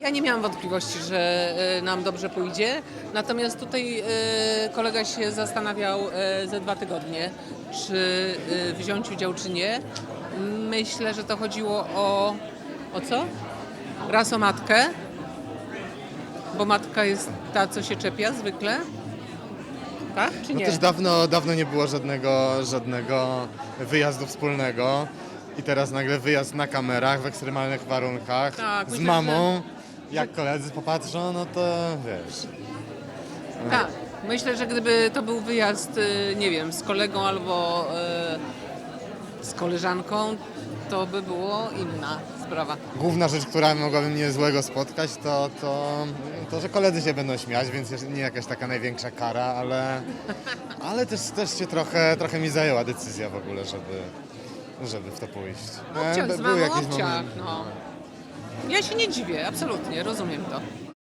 Ja nie miałam wątpliwości, że e, nam dobrze pójdzie, natomiast tutaj e, kolega się zastanawiał e, ze dwa tygodnie, czy wziąć udział, czy nie. Myślę, że to chodziło o, o co? Raz o matkę, bo matka jest ta, co się czepia zwykle. Tak, czy No nie? też dawno, dawno nie było żadnego, żadnego wyjazdu wspólnego i teraz nagle wyjazd na kamerach w ekstremalnych warunkach Tak, z myślę, mamą. Jak koledzy popatrzą, no to wiesz. Tak. Myślę, że gdyby to był wyjazd, y, nie wiem, z kolegą albo y, z koleżanką, to by było inna sprawa. Główna rzecz, która mogłaby mnie złego spotkać, to, to, to że koledzy się będą śmiać, więc jeszcze nie jakaś taka największa kara, ale, ale też, też się trochę, trochę mi zajęła decyzja w ogóle, żeby, żeby w to pójść. E, Obciach by- z mamą, obciach, no. Ja się nie dziwię, absolutnie, rozumiem to.